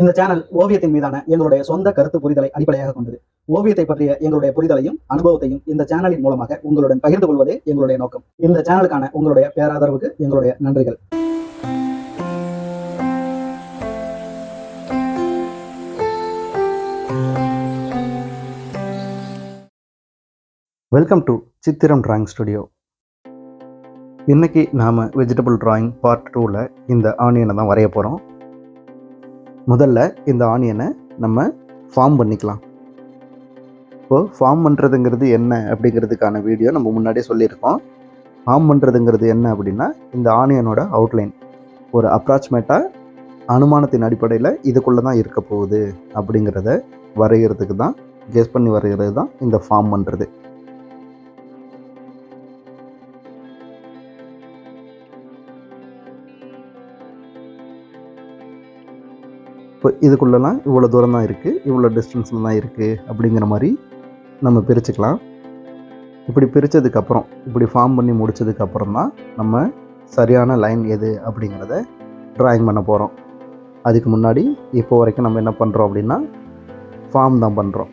இந்த சேனல் ஓவியத்தின் மீதான எங்களுடைய சொந்த கருத்து புரிதலை அடிப்படையாக கொண்டது. ஓவியத்தை பற்றிய எங்களுடைய புரிதலையும் அனுபவத்தையும் இந்த சேனலின் மூலமாக உங்களுடன் பகிர்ந்து கொள்வதே எங்களுடைய நோக்கம். இந்த சேனலுக்கான உங்களுடைய பேராதரவுக்கு எங்களுடைய நன்றிகள். Welcome to Chithiram drawing studio இன்னைக்கு நாம் வெஜிடபிள் டிராயிங் பார்ட் டூவில் இந்த ஆனியனை தான் வரைய போகிறோம் முதல்ல இந்த ஆனியனை நம்ம ஃபார்ம் பண்ணிக்கலாம். இப்போது ஃபார்ம் பண்ணுறதுங்கிறது என்ன அப்படிங்கிறதுக்கான வீடியோ நம்ம முன்னாடியே சொல்லியிருக்கோம். ஃபார்ம் பண்ணுறதுங்கிறது என்ன அப்படின்னா இந்த ஆனியனோட அவுட்லைன் ஒரு அப்ராக்சிமேட்டாக அனுமானத்தின் அடிப்படையில் இதுக்குள்ளே தான் இருக்க போகுது அப்படிங்கிறத வரைகிறதுக்கு தான் கெஸ் பண்ணி வரைகிறது தான் இந்த ஃபார்ம் பண்ணுறது இப்போ இதுக்குள்ளெல்லாம் இவ்வளோ தூரம் தான் இருக்குது இவ்வளோ டிஸ்டன்ஸில் தான் இருக்குது அப்படிங்கிற மாதிரி நம்ம பிரிச்சுக்கலாம். இப்படி பிரித்ததுக்கப்புறம் இப்படி ஃபார்ம் பண்ணி முடிச்சதுக்கப்புறம் தான் நம்ம சரியான லைன் எது அப்படிங்கிறத ட்ராயிங் பண்ண போகிறோம் அதுக்கு முன்னாடி இப்போ வரைக்கும் நம்ம என்ன பண்ணுறோம் அப்படின்னா ஃபார்ம் தான் பண்ணுறோம்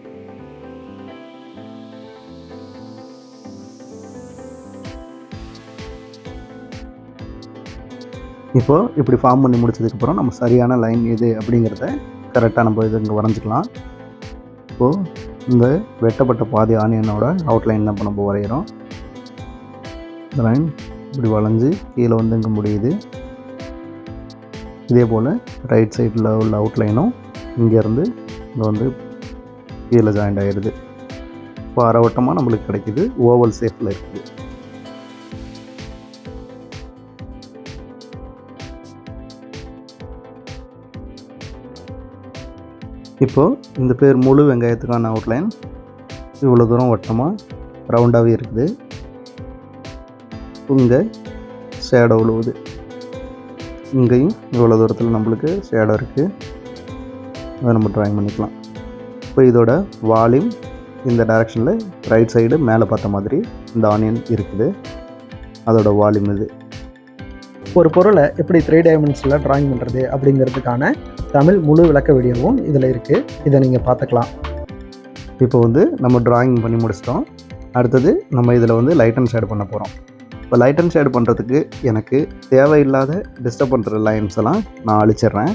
இப்போது இப்படி ஃபார்ம் பண்ணி முடிச்சதுக்கப்புறம் நம்ம சரியான லைன் எது அப்படிங்கிறத கரெக்டாக நம்ம இது இங்கே வரைஞ்சிக்கலாம். இப்போது இந்த வெட்டப்பட்ட பாதி ஆனியனோட அவுட்லைன் தான் இப்போ நம்ம வரைகிறோம் இந்த லைன் இப்படி வளைஞ்சு கீழே வந்து இங்கே முடியுது. இதே போல் ரைட் சைடில் உள்ள அவுட்லைனும் இங்கேருந்து இங்கே வந்து கீழே ஜாயிண்ட் ஆகிடுது இப்போ அரைவட்டமாக நம்மளுக்கு கிடைக்கிது. ஓவல் ஷேப்பில் இருக்குது. இப்போது இந்த பேர் முழு வெங்காயத்துக்கான அவுட்லைன் இவ்வளோ தூரம் வட்டமாக ரவுண்டாகவே இருக்குது. இங்கே ஷேடோ உழுவுது. இங்கேயும் இவ்வளோ தூரத்தில் நம்மளுக்கு ஷேடோ இருக்குது அதை நம்ம ட்ராயிங் பண்ணிக்கலாம். இப்போ இதோட வால்யூம் இந்த டைரெக்ஷனில் ரைட் சைடு மேலே பார்த்த மாதிரி இந்த ஆனியன் இருக்குது. அதோட வால்யூம் இது. ஒரு பொருளை எப்படி த்ரீ டைமென்ஷனில் ட்ராயிங் பண்ணுறது அப்படிங்கிறதுக்கான தமிழ் முழு விளக்க வீடியோவும் இதில் இருக்குது இதை நீங்கள் பார்த்துக்கலாம். இப்போ வந்து நம்ம டிராயிங் பண்ணி முடிச்சிட்டோம். அடுத்தது நம்ம இதில் வந்து லைட் அண்ட் ஷேட் பண்ண போகிறோம் இப்போ லைட் அண்ட் ஷேட் பண்ணுறதுக்கு எனக்கு தேவையில்லாத டிஸ்டர்ப் பண்ணுற லைன்ஸ் எல்லாம் நான் அழிச்சிடுறேன்.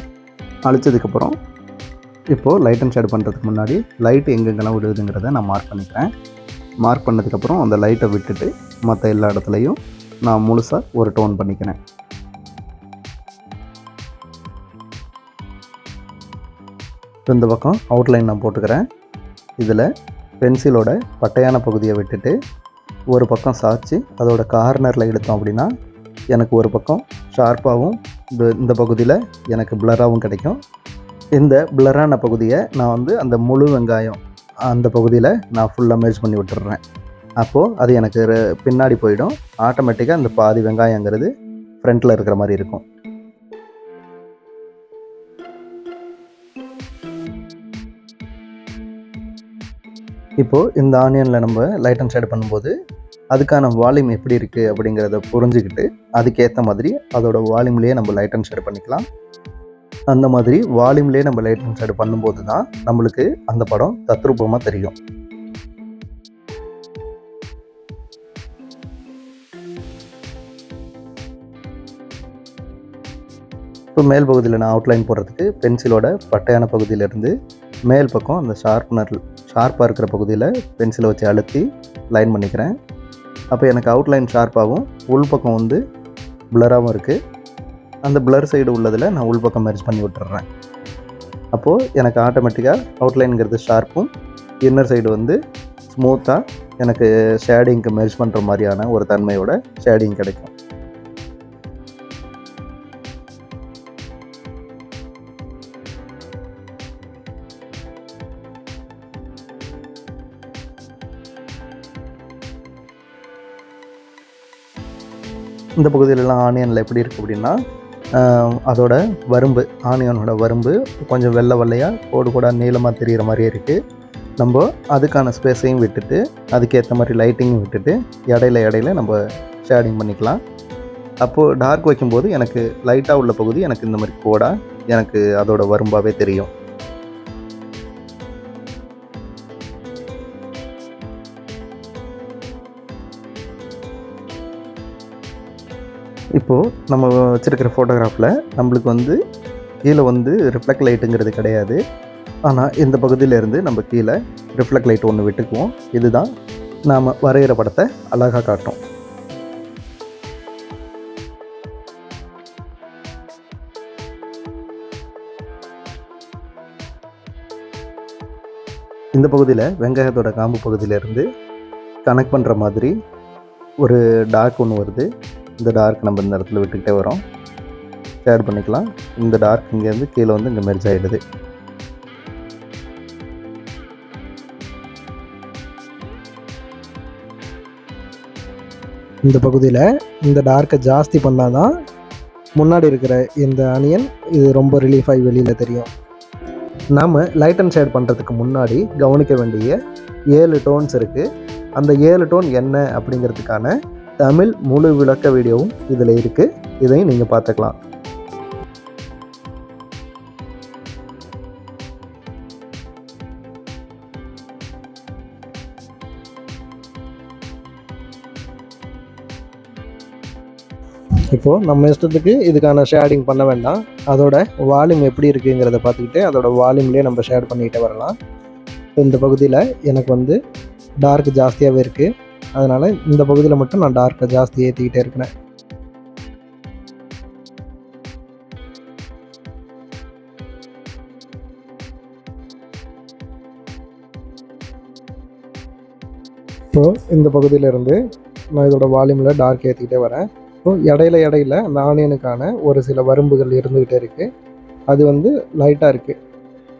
அழிச்சதுக்கப்புறம் இப்போது லைட் அண்ட் ஷேட் பண்ணுறதுக்கு முன்னாடி லைட் எங்கெங்கெல்லாம் விடுதுங்கிறத நான் மார்க் பண்ணிக்கிறேன். மார்க் பண்ணதுக்கப்புறம் அந்த லைட்டை விட்டுட்டு மற்ற எல்லா இடத்துலையும் நான் முழுசாக ஒரு டோன் பண்ணிக்கிறேன். இந்த பக்கம் அவுட்லைன் நான் போட்டுக்கிறேன். இதில் பென்சிலோட பட்டையான பகுதியை விட்டுட்டு ஒரு பக்கம் சாய்ச்சி அதோட கார்னரில் எடுத்தோம் அப்படின்னா எனக்கு ஒரு பக்கம் ஷார்ப்பாகவும் இந்த இந்த பகுதியில் எனக்கு பிளராகவும் கிடைக்கும். இந்த பிளரான பகுதியை நான் வந்து அந்த முழு வெங்காயம் அந்த பகுதியில் நான் ஃபுல்லாக மேட்ச் பண்ணி விட்டுடுறேன். அப்போது அது எனக்கு பின்னாடி போயிடும். ஆட்டோமேட்டிக்காக அந்த பாதி வெங்காயங்கிறது ஃப்ரண்ட்டில் இருக்கிற மாதிரி இருக்கும். இப்போது இந்த ஆனியனில் நம்ம லைட் அண்ட் ஷேட் பண்ணும்போது அதுக்கான வால்யூம் எப்படி இருக்குது அப்படிங்கிறத புரிஞ்சுக்கிட்டு அதுக்கேற்ற மாதிரி அதோட வால்யூம்லேயே நம்ம லைட் அண்ட் ஷேட் பண்ணிக்கலாம். அந்த மாதிரி வால்யூம்லேயே நம்ம லைட் அண்ட் ஷேட் பண்ணும்போது தான் நம்மளுக்கு அந்த படம் தத்ரூபமாக தெரியும். இப்போ மேல் பகுதியில் நான் அவுட்லைன் போடுறதுக்கு பென்சிலோட பட்டையான பகுதியிலேருந்து மேல் பக்கம் அந்த ஷார்ப்னர் ஷார்ப்பாக இருக்கிற பகுதியில் பென்சிலை வச்சு அழுத்தி லைன் பண்ணிக்கிறேன். அப்போ எனக்கு அவுட்லைன் ஷார்ப்பாகவும் உள் பக்கம் வந்து பிளராகவும் இருக்குது அந்த பிளர் சைடு உள்ளதில் நான் உள் பக்கம் மெர்ஜ் பண்ணி விட்டுறேன். அப்போது எனக்கு ஆட்டோமேட்டிக்காக அவுட்லைனுங்கிறது ஷார்ப்பும் இன்னர் சைடு வந்து ஸ்மூத்தாக எனக்கு ஷேடிங்க்கு மெர்ஜ் பண்ணுற மாதிரியான ஒரு தன்மையோட ஷேடிங் கிடைக்கும். இந்த பகுதியிலலாம் ஆனியனில் எப்படி இருக்குது அப்படின்னா அதோட வரும்பு ஆனியனோட வரும்பு கொஞ்சம் வெள்ளை வெள்ளையாக கோடு கூட நீளமாக தெரிகிற மாதிரியே இருக்குது நம்ம அதுக்கான ஸ்பேஸையும் விட்டுட்டு அதுக்கேற்ற மாதிரி லைட்டிங்கும் விட்டுட்டு இடையில இடையில நம்ம ஷேடிங் பண்ணிக்கலாம். அப்போது டார்க் வைக்கும்போது எனக்கு லைட்டாக உள்ள பகுதி எனக்கு இந்த மாதிரி கோடாக எனக்கு அதோட வரும்பாவே தெரியும். இப்போது நம்ம வச்சுருக்கிற ஃபோட்டோகிராஃபில் நம்மளுக்கு வந்து கீழே வந்து ரிஃப்ளெக்ட் லைட்டுங்கிறது கிடையாது. ஆனால் இந்த பகுதியிலேருந்து நம்ம கீழே ரிஃப்ளெக்ட் லைட் ஒன்று விட்டுக்குவோம். இதுதான் நாம் வரைகிற படத்தை அழகாக காட்டும் இந்த பகுதியில் வெங்காயத்தோட காம்பு பகுதியிலேருந்து கனெக்ட் பண்ணுற மாதிரி ஒரு டார்க் ஒன்று வருது. இந்த டார்க் நம்ம இந்த இடத்துல விட்டுக்கிட்டே வரோம். ஷேட் பண்ணிக்கலாம். இந்த டார்க் இங்கேருந்து கீழே வந்து இங்கே மெர்ஜ் ஆகிடுது இந்த பகுதியில் இந்த டார்க்கை ஜாஸ்தி பண்ணால் தான் முன்னாடி இருக்கிற இந்த அனியன் இது ரொம்ப ரிலீஃப் ஆகி வெளியில் தெரியும். நாம் லைட் அண்ட் ஷேட் பண்ணுறதுக்கு முன்னாடி கவனிக்க வேண்டிய ஏழு டோன்ஸ் இருக்குது அந்த ஏழு டோன் என்ன அப்படிங்கிறதுக்கான தமிழ் முழு விளக்க வீடியோவும் இதில் இருக்குது இதையும் நீங்கள் பார்த்துக்கலாம். இப்போது நம்ம இஷ்டத்துக்கு இதுக்கான ஷேடிங் பண்ண வேண்டாம். அதோட வால்யூம் எப்படி இருக்குங்கிறத பார்த்துக்கிட்டு அதோட வால்யூம்லேயே நம்ம ஷேட் பண்ணிக்கிட்டே வரலாம். இப்போ இந்த பகுதியில் எனக்கு வந்து டார்க் ஜாஸ்தியாகவே இருக்குது அதனால் இந்த பகுதியில் மட்டும் நான் டார்க்கை ஜாஸ்தி ஏற்றிக்கிட்டே இருக்கிறேன். இப்போ இந்த பகுதியிலேருந்து நான் இதோட வால்யூமில் டார்க் ஏற்றிக்கிட்டே வரேன். இப்போ இடையில இடையில அந்த ஆனியனுக்கான ஒரு சில வரம்புகள் இருந்துக்கிட்டே இருக்குது அது வந்து லைட்டாக இருக்குது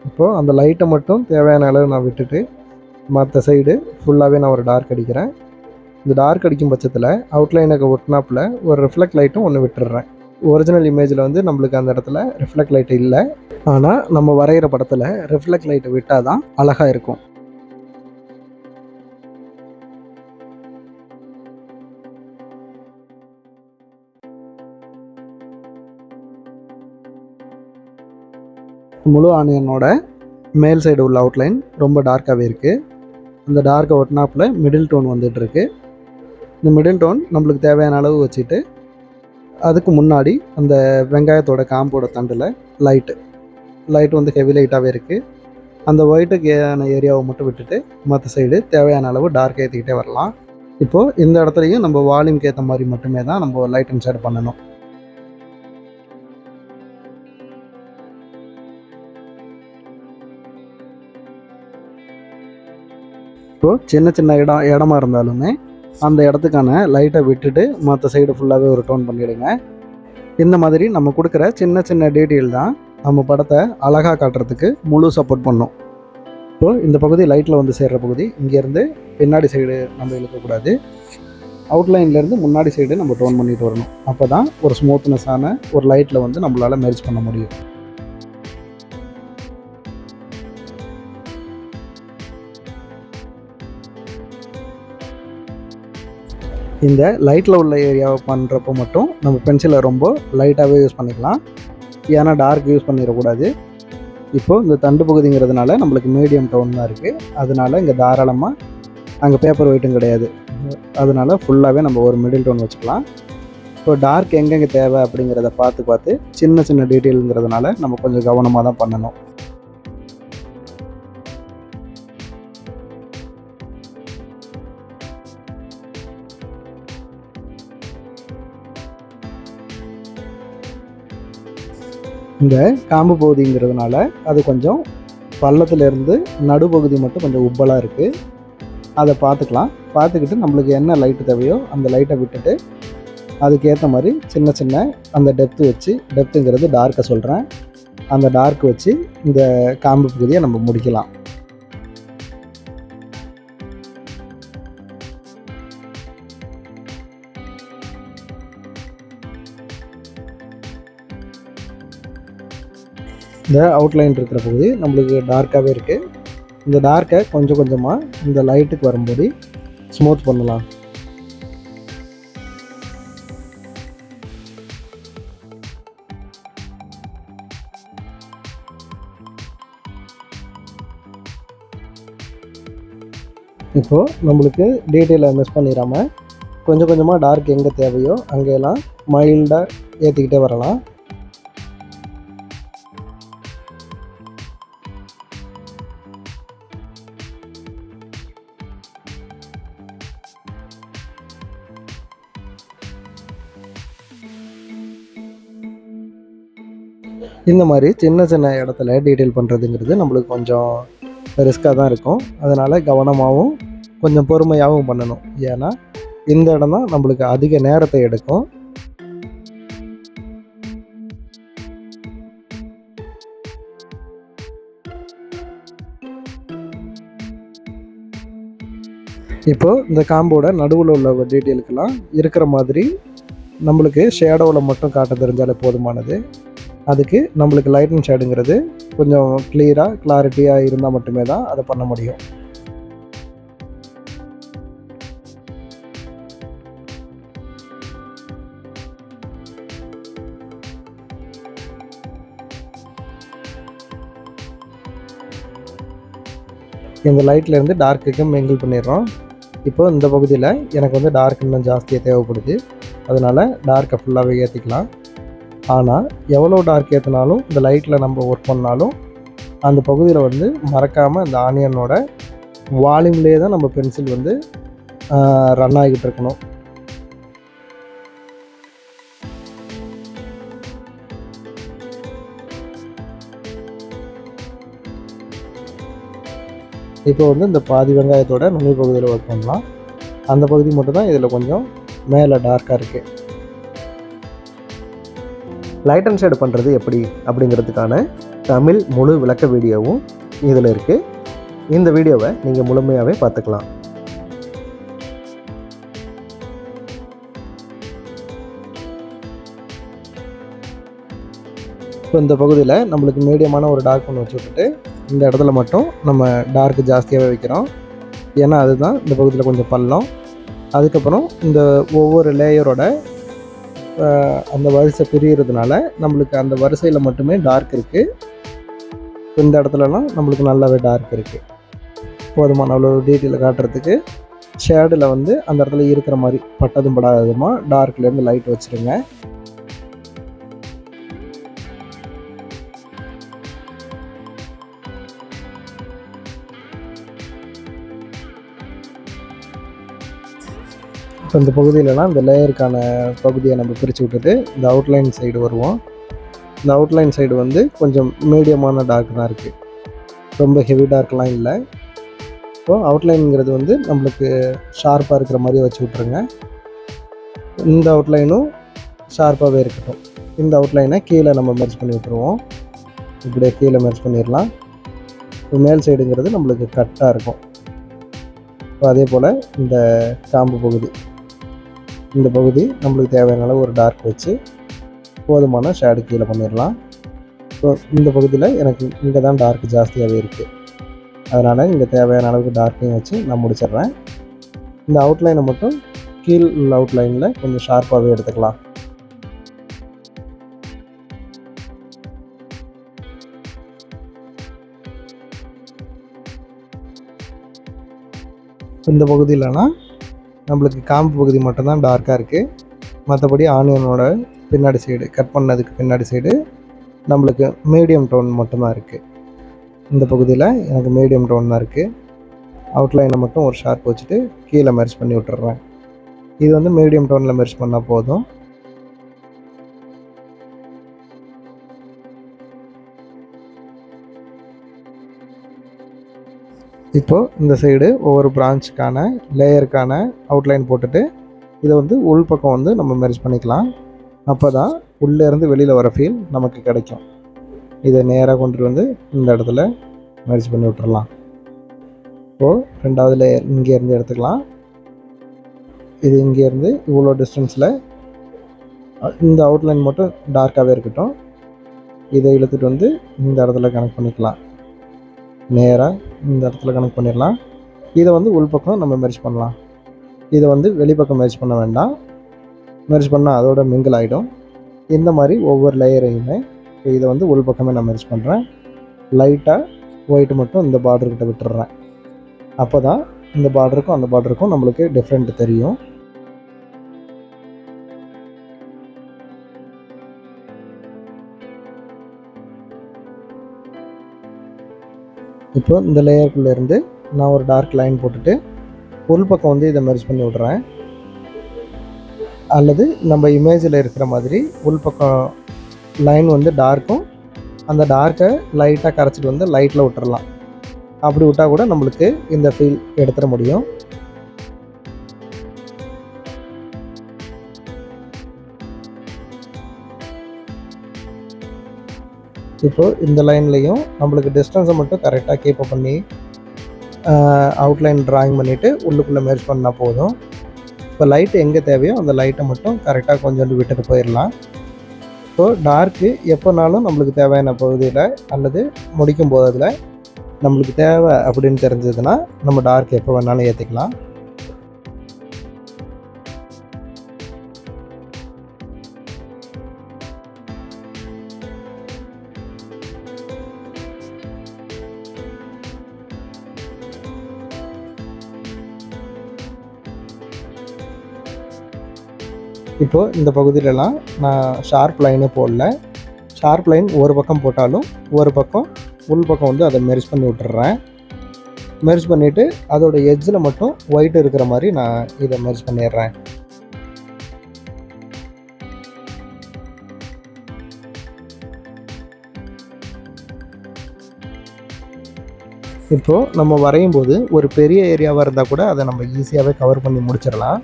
இப்போது அந்த லைட்டை மட்டும் தேவையான அளவு நான் விட்டுட்டு மற்ற சைடு ஃபுல்லாகவே நான் ஒரு டார்க் அடிக்கிறேன். இந்த டார்க் அடிக்கும் பட்சத்தில் அவுட்லைனுக்கு ஒட்டினாப்பில் ஒரு ரிஃப்ளெக்ட் லைட்டும் ஒன்று விட்டுடுறேன். ஒரிஜினல் இமேஜில் வந்து நம்மளுக்கு அந்த இடத்துல ரிஃப்ளெக்ட் லைட் இல்லை. ஆனால் நம்ம வரைகிற படத்தில் ரிஃப்ளெக்ட் லைட்டை விட்டால் தான் அழகாக இருக்கும். முழு ஆனியனோட மேல் சைடு உள்ள அவுட்லைன் ரொம்ப டார்க்காகவே இருக்குது அந்த டார்க்கை ஒட்டினாப்பில் மிடில் டோன் வந்துட்டுருக்கு இந்த மிடில் டோன் நம்மளுக்கு தேவையான அளவு வச்சுட்டு அதுக்கு முன்னாடி அந்த வெங்காயத்தோட காம்போட தண்டில் லைட்டு லைட் வந்து ஹெவி லைட்டாகவே இருக்குது அந்த ஒயிட்டுக்கான ஏரியாவை மட்டும் விட்டுட்டு மற்ற சைடு தேவையான அளவு டார்க் ஏற்றிக்கிட்டே வரலாம். இப்போது இந்த இடத்துலையும் நம்ம வால்யூம்க்கு ஏற்ற மாதிரி மட்டுமே தான் நம்ம லைட் அண்ட் பண்ணணும். இப்போது சின்ன சின்ன இடம் இடமா இருந்தாலுமே அந்த இடத்துக்கான லைட்டை விட்டுட்டு மற்ற சைடு ஃபுல்லாகவே ஒரு டோன் பண்ணிவிடுங்க இந்த மாதிரி நம்ம கொடுக்குற சின்ன சின்ன டீட்டெயில் தான் நம்ம படத்தை அழகாக காட்டுறதுக்கு முழு சப்போர்ட் பண்ணும். இப்போது இந்த பகுதி லைட்டில் வந்து சேர்கிற பகுதி இங்கேருந்து பின்னாடி சைடு நம்ம இழுக்கக்கூடாது. அவுட்லைன்லேருந்து முன்னாடி சைடு நம்ம டோன் பண்ணிட்டு வரணும். அப்போ தான் ஒரு ஸ்மூத்னஸான ஒரு லைட்டில் வந்து நம்மளால் மேரேஜ் பண்ண முடியும். இந்த லைட்டில் உள்ள ஏரியாவை பண்ணுறப்போ மட்டும் நம்ம பென்சிலை ரொம்ப லைட்டாகவே யூஸ் பண்ணிக்கலாம். ஏன்னா டார்க் யூஸ் பண்ணிடக்கூடாது. இப்போது இந்த தண்டு பகுதிங்கிறதுனால நம்மளுக்கு மீடியம் டோன் தான் இருக்குது அதனால இங்கே தாராளமாக அங்கே பேப்பர் ஒயிட்டும் கிடையாது. அதனால ஃபுல்லாகவே நம்ம ஒரு மிடில் டோன் வச்சுக்கலாம். இப்போ டார்க் எங்கெங்கே தேவை அப்படிங்கிறத பார்த்து பார்த்து சின்ன சின்ன டீட்டெயிலுங்கிறதுனால நம்ம கொஞ்சம் கவனமாக தான் பண்ணணும். இந்த காம்பு பகுதிங்கிறதுனால அது கொஞ்சம் பள்ளத்துலேருந்து நடுப்பகுதி மட்டும் கொஞ்சம் உப்பலாக இருக்குது அதை பார்த்துக்கலாம். பார்த்துக்கிட்டு நம்மளுக்கு என்ன லைட்டு தேவையோ அந்த லைட்டை விட்டுட்டு அதுக்கேற்ற மாதிரி சின்ன சின்ன அந்த டெப்த்து வச்சு டெப்த்துங்கிறது டார்க்கை சொல்கிறேன் அந்த டார்க் வச்சு இந்த காம்பு பகுதியை நம்ம முடிக்கலாம். இந்த அவுட்லைன் இருக்கிற பகுதி நம்மளுக்கு டார்க்காகவே இருக்குது இந்த டார்க்கை கொஞ்சம் கொஞ்சமாக இந்த லைட்டுக்கு வரும்போது ஸ்மூத் பண்ணலாம். இப்போது நம்மளுக்கு டீட்டெயிலை மிஸ் பண்ணிடாமல் கொஞ்சம் கொஞ்சமாக டார்க் எங்கே தேவையோ அங்கேயெல்லாம் மைல்டாக ஏற்றிக்கிட்டே வரலாம். இந்த மாதிரி சின்ன சின்ன இடத்துல டீட்டெயில் பண்ணுறதுங்கிறது நம்மளுக்கு கொஞ்சம் ரிஸ்க்காக தான் இருக்கும். அதனால் கவனமாகவும் கொஞ்சம் பொறுமையாகவும் பண்ணணும். ஏன்னா இந்த இடம் தான் நம்மளுக்கு அதிக நேரத்தை எடுக்கும். இப்போது இந்த காம்போட நடுவில் உள்ள டீட்டெயிலுக்கெல்லாம் இருக்கிற மாதிரி நம்மளுக்கு ஷேடோவில் மட்டும் காட்ட தெரிஞ்சாலே போதுமானது. அதுக்கு நம்மளுக்கு லைட் அண்ட் ஷேடுங்கிறது கொஞ்சம் கிளியராக கிளாரிட்டியாக இருந்தால் மட்டுமே தான் அதை பண்ண முடியும். இந்த லைட்லேருந்து டார்க்குக்கு மிங்கிள் பண்ணிடுறோம். இப்போ இந்த பகுதியில் எனக்கு வந்து டார்க் இன்னும் ஜாஸ்தியாக தேவைப்படுது. அதனால் டார்க்கை ஃபுல்லாகவே ஏற்றிக்கலாம் ஆனால் எவ்வளோ டார்க் ஏற்றினாலும் இந்த லைட்டில் நம்ம ஒர்க் பண்ணாலும் அந்த பகுதியில் வந்து மறக்காமல் அந்த ஆனியனோட வால்யூம்லேயே தான் நம்ம பென்சில் வந்து ரன் ஆகிட்டு இருக்கணும். இப்போ வந்து இந்த பாதி வெங்காயத்தோட நுனி பகுதியில் ஒர்க் பண்ணலாம். அந்த பகுதி மட்டும் தான் இதில் கொஞ்சம் மேலே டார்க்காக இருக்குது லைட் அண்ட் ஷேடு பண்ணுறது எப்படி? அப்படிங்கிறதுக்கான தமிழ் முழு விளக்க வீடியோவும் இதில் இருக்குது இந்த வீடியோவை நீங்கள் முழுமையாகவே பார்த்துக்கலாம். இப்போ இந்த பகுதியில் நம்மளுக்கு மீடியமான ஒரு டார்க் ஒன்று வச்சு விட்டுட்டு இந்த இடத்துல மட்டும் நம்ம டார்க் ஜாஸ்தியாகவே வைக்கிறோம். ஏன்னா அதுதான் இந்த பகுதியில் கொஞ்சம் பள்ளம். அதுக்கப்புறம் இந்த ஒவ்வொரு லேயரோட அந்த வரிசை பிரியறதுனால நம்மளுக்கு அந்த வரிசையில் மட்டுமே டார்க் இருக்குது இந்த இடத்துலலாம் நம்மளுக்கு நல்லாவே டார்க் இருக்குது போதுமான அவ்வளோ டீட்டெயில் காட்டுறதுக்கு ஷேடில் வந்து அந்த இடத்துல இருக்கிற மாதிரி பட்டதும் படாததுமாக டார்க்லேருந்து லைட் வச்சுருங்க. ஸோ இந்த பகுதியிலலாம் இந்த லேயருக்கான பகுதியை நம்ம பிரித்து விட்டுட்டு இந்த அவுட்லைன் சைடு வருவோம். இந்த அவுட்லைன் சைடு வந்து கொஞ்சம் மீடியமான டார்க் தான் இருக்குது ரொம்ப ஹெவி டார்க்லாம் இல்லை. ஸோ அவுட்லைனுங்கிறது வந்து நம்மளுக்கு ஷார்ப்பாக இருக்கிற மாதிரி வச்சு விட்ருங்க இந்த அவுட்லைனும் ஷார்ப்பாகவே இருக்கட்டும். இந்த அவுட்லைனை கீழே நம்ம மெர்ஜ் பண்ணி விட்ருவோம் இப்படியே கீழே மெர்ஜ் பண்ணிடலாம். இப்போ மேல் சைடுங்கிறது நம்மளுக்கு கட்டாக இருக்கும். இப்போ அதே போல் இந்த காம்பு பகுதி. இந்த பகுதி நம்மளுக்கு தேவையான அளவு ஒரு டார்க் வச்சு போதுமான ஷேடு கீழே பண்ணிடலாம் ஸோ இந்த பகுதியில் எனக்கு இங்கே தான் டார்க் ஜாஸ்தியாகவே இருக்குது அதனால் இங்கே தேவையான அளவுக்கு டார்க்கையும் வச்சு நான் முடிச்சிடுறேன். இந்த அவுட்லைனை மட்டும் கீழ் உள்ள அவுட்லைனில் கொஞ்சம் ஷார்ப்பாகவே எடுத்துக்கலாம். இந்த பகுதியிலனா நம்மளுக்கு காம்பு பகுதி மட்டும்தான் டார்க்காக இருக்குது மற்றபடி ஆனியனோட பின்னாடி சைடு கட் பண்ணதுக்கு பின்னாடி சைடு நம்மளுக்கு மீடியம் டோன் மட்டும்தான் இருக்குது இந்த பகுதியில் எனக்கு மீடியம் டோன் தான் இருக்குது அவுட்லைனை மட்டும் ஒரு ஷார்ப் வச்சுட்டு கீழே மெர்ஜ் பண்ணி விட்டுறேன். இது வந்து மீடியம் டோனில் மெர்ஜ் பண்ணால் போதும். இப்போது இந்த சைடு ஒவ்வொரு பிரான்ச்சுக்கான லேயருக்கான அவுட்லைன் போட்டுட்டு இதை வந்து உள் பக்கம் வந்து நம்ம மெர்ஜ் பண்ணிக்கலாம். அப்போ தான் உள்ளேருந்து வெளியில் வர ஃபீல் நமக்கு கிடைக்கும். இதை நேராக கொண்டுட்டு வந்து இந்த இடத்துல மெர்ஜ் பண்ணி விட்டுறலாம். இப்போது ரெண்டாவது லேயர் இங்கேருந்து எடுத்துக்கலாம். இது இங்கேருந்து இவ்வளோ டிஸ்டன்ஸில் இந்த அவுட்லைன் மட்டும் டார்க்காகவே இருக்கட்டும். இதை இழுத்துட்டு வந்து இந்த இடத்துல கனெக்ட் பண்ணிக்கலாம். நேராக இந்த இடத்துல கனெக்ட் பண்ணிடலாம். இதை வந்து உள்பக்கம் நம்ம மெர்ஜ் பண்ணலாம். இதை வந்து வெளிப்பக்கம் மெர்ஜ் பண்ண வேண்டாம். மெர்ஜ் பண்ணால் அதோட மிங்கிள் ஆகிடும் இந்த மாதிரி ஒவ்வொரு லேயரையுமே இதை வந்து உள்பக்கமே நான் மெர்ஜ் பண்ணுறேன் லைட்டாக ஒயிட் மட்டும் இந்த பார்டர்கிட்ட விட்டுடுறேன். அப்போ தான் இந்த பார்டருக்கும் அந்த பார்டருக்கும் நம்மளுக்கு டிஃப்ரெண்ட் தெரியும். இப்போ இந்த லேயருக்குள்ளேருந்து நான் ஒரு டார்க் லைன் போட்டுட்டு உள்பக்கம் வந்து இதை மெர்ஜ் பண்ணி விட்றேன். அல்லது நம்ம இமேஜில் இருக்கிற மாதிரி உள் பக்கம் லைன் வந்து டார்க்கும் அந்த டார்க்கை லைட்டாக கரைச்சிட்டு வந்து லைட்டில் விட்டுறலாம். அப்படி விட்டால் கூட நம்மளுக்கு இந்த ஃபீல் எடுத்துட முடியும். இப்போது இந்த லைன்லேயும் நம்மளுக்கு டிஸ்டன்ஸை மட்டும் கரெக்டாக கீப் பண்ணி அவுட்லைன் ட்ராயிங் பண்ணிவிட்டு உள்ளுக்குள்ளே மேரேஜ் பண்ணால் போதும். இப்போ லைட்டு எங்கே தேவையோ அந்த லைட்டை மட்டும் கரெக்டாக கொஞ்சோண்டு விட்டுட்டு போயிடலாம். இப்போது டார்க்கு எப்போனாலும் நம்மளுக்கு தேவையான பகுதியில் அல்லது முடிக்கும் போதில் நம்மளுக்கு தேவை அப்படின்னு தெரிஞ்சதுன்னா நம்ம டார்க் எப்போ வேணாலும் ஏற்றிக்கலாம் இப்போது இந்த பகுதியிலலாம் நான் ஷார்ப் லைனே போடல. ஷார்ப் லைன் ஒரு பக்கம் போட்டாலும் ஒரு பக்கம் உள் பக்கம் வந்து அதை மெர்ஜ் பண்ணி விட்டுறேன். மெர்ஜ் பண்ணிவிட்டு அதோட எட்ஜில் மட்டும் ஒயிட் இருக்கிற மாதிரி நான் இதை மெர்ஜ் பண்ணிடுறேன். இப்போது நம்ம வரையும் போது ஒரு பெரிய ஏரியாவாக இருந்தால் கூட அதை நம்ம ஈஸியாகவே கவர் பண்ணி முடிச்சிடலாம்.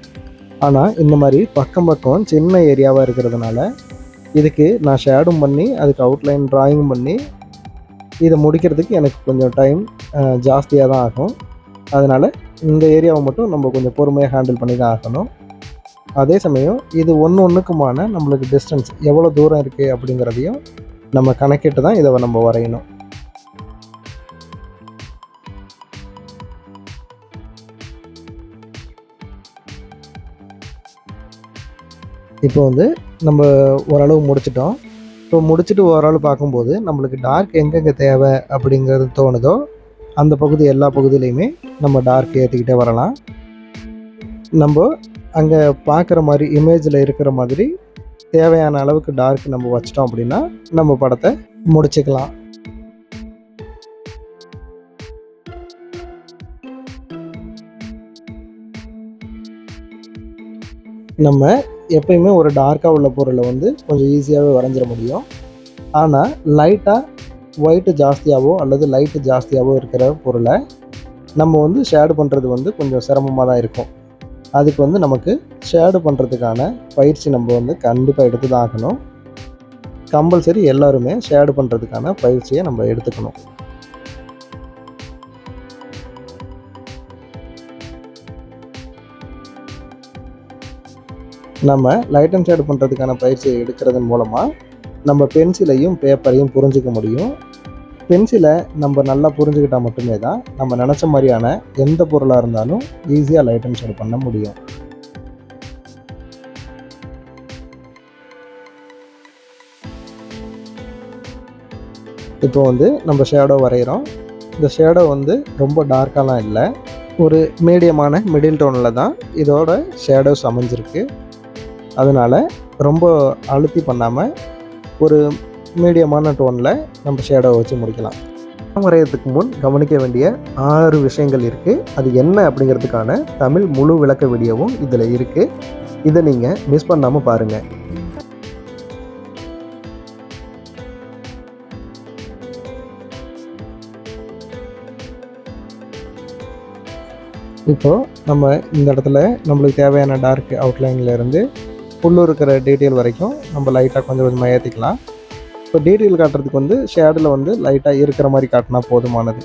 ஆனால் இந்த மாதிரி பக்கம் பக்கம் சின்ன ஏரியாவாக இருக்கிறதுனால இதுக்கு நான் ஷேடும் பண்ணி அதுக்கு அவுட்லைன் ட்ராயிங் பண்ணி இதை முடிக்கிறதுக்கு எனக்கு கொஞ்சம் டைம் ஜாஸ்தியாக தான் ஆகும். அதனால் இந்த ஏரியாவை மட்டும் நம்ம கொஞ்சம் பொறுமையாக ஹேண்டில் பண்ணி தான் ஆகணும். அதே சமயம் இது ஒன்று ஒன்றுக்குமான நம்மளுக்கு டிஸ்டன்ஸ் எவ்வளோ தூரம் இருக்குது அப்படிங்கிறதையும் நம்ம கணக்கிட்டு தான் இதை நம்ம வரையணும். இப்போ வந்து நம்ம ஓரளவு முடிச்சிட்டோம். இப்போ முடிச்சுட்டு ஓரளவு பார்க்கும்போது நம்மளுக்கு டார்க் எங்கெங்கே தேவை அப்படிங்கிறது தோணுதோ அந்த பகுதி எல்லா பகுதியிலையுமே நம்ம டார்க் ஏற்றிக்கிட்டே வரலாம். நம்ம அங்கே பார்க்குற மாதிரி இமேஜில் இருக்கிற மாதிரி தேவையான அளவுக்கு டார்க் நம்ம வச்சிட்டோம் அப்படின்னா நம்ம படத்தை முடிச்சுக்கலாம். நம்ம எப்பயுமே ஒரு டார்க்காக உள்ள பொருளை வந்து கொஞ்சம் ஈஸியாகவே வரைஞ்சிட முடியும். ஆனால் லைட்டாக ஒயிட்டு ஜாஸ்தியாகவோ அல்லது லைட்டு ஜாஸ்தியாகவோ இருக்கிற பொருளை நம்ம வந்து ஷேடு பண்ணுறது வந்து கொஞ்சம் சிரமமாக தான் இருக்கும். அதுக்கு வந்து நமக்கு ஷேடு பண்ணுறதுக்கான பயிற்சி நம்ம வந்து கண்டிப்பாக எடுத்து தான் ஆகணும். கம்பல்சரி எல்லாருமே ஷேடு பண்ணுறதுக்கான பயிற்சியை நம்ம எடுத்துக்கணும். நம்ம லைட் அண்ட் ஷேடு பண்ணுறதுக்கான பயிற்சியை எடுக்கிறதன் மூலமாக நம்ம பென்சிலையும் பேப்பரையும் புரிஞ்சிக்க முடியும். பென்சிலை நம்ம நல்லா புரிஞ்சுக்கிட்டால் மட்டுமே தான் நம்ம நினச்ச மாதிரியான எந்த பொருளாக இருந்தாலும் ஈஸியாக லைட் அண்ட் ஷேடு பண்ண முடியும். இப்போ வந்து நம்ம ஷேடோ வரைகிறோம் இந்த ஷேடோ வந்து ரொம்ப டார்க்காலாம் இல்லை. ஒரு மீடியமான மிடில் டோனில் தான் இதோட ஷேடோஸ் அமைஞ்சிருக்கு. அதனால் ரொம்ப அழுத்தி பண்ணாமல் ஒரு மீடியமான டோனில் நம்ம ஷேடோவை வச்சு முடிக்கலாம். படம் வரைகிறதுக்கு முன் கவனிக்க வேண்டிய ஆறு விஷயங்கள் இருக்குது அது என்ன அப்படிங்கிறதுக்கான தமிழ் முழு விளக்க வீடியோவும் இதில் இருக்குது இதை நீங்கள் மிஸ் பண்ணாமல் பாருங்கள் இப்போது நம்ம இந்த இடத்துல நம்மளுக்கு தேவையான டார்க் அவுட்லைனில் இருந்து இருக்கிற டீட்டெயில் வரைக்கும் நம்ம லைட்டாக கொஞ்சம் கொஞ்சமாக ஏற்றிக்கலாம் இப்போ டீட்டெயில் காட்டுறதுக்கு வந்து ஷேடில் வந்து லைட்டாக இருக்கிற மாதிரி காட்டினா போதுமானது.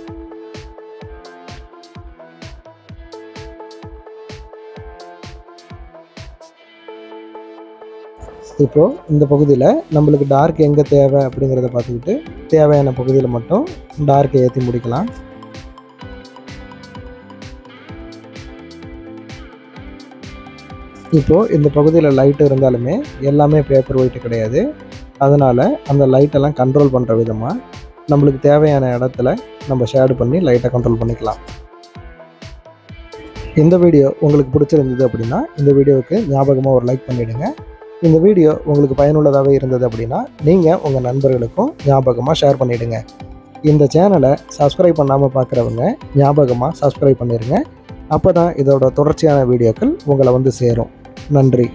இப்போது இந்த பகுதியில் நம்மளுக்கு டார்க் எங்கே தேவை அப்படிங்கிறத பார்த்துக்கிட்டு தேவையான பகுதியில் மட்டும் டார்க்கை ஏற்றி முடிக்கலாம். இப்போது இந்த பகுதியில் லைட் இருந்தாலுமே எல்லாமே பேப்பர் ஒயிட் கிடையாது. அதனால் அந்த லைட்டெல்லாம் கண்ட்ரோல் பண்ணுற விதமாக நம்மளுக்கு தேவையான இடத்துல நம்ம ஷேடு பண்ணி லைட்டை கண்ட்ரோல் பண்ணிக்கலாம். இந்த வீடியோ உங்களுக்கு பிடிச்சிருந்தது அப்படின்னா இந்த வீடியோவுக்கு ஞாபகமாக ஒரு லைக் பண்ணிவிடுங்க இந்த வீடியோ உங்களுக்கு பயனுள்ளதாகவே இருந்தது அப்படின்னா நீங்கள் உங்கள் நண்பர்களுக்கும் ஞாபகமாக ஷேர் பண்ணிவிடுங்க இந்த சேனலை சப்ஸ்கிரைப் பண்ணாமல் பார்க்குறவங்க ஞாபகமாக சப்ஸ்கிரைப் பண்ணிடுங்க அப்போ தான் இதோட தொடர்ச்சியான வீடியோக்கள் உங்களை வந்து சேரும். நன்றி.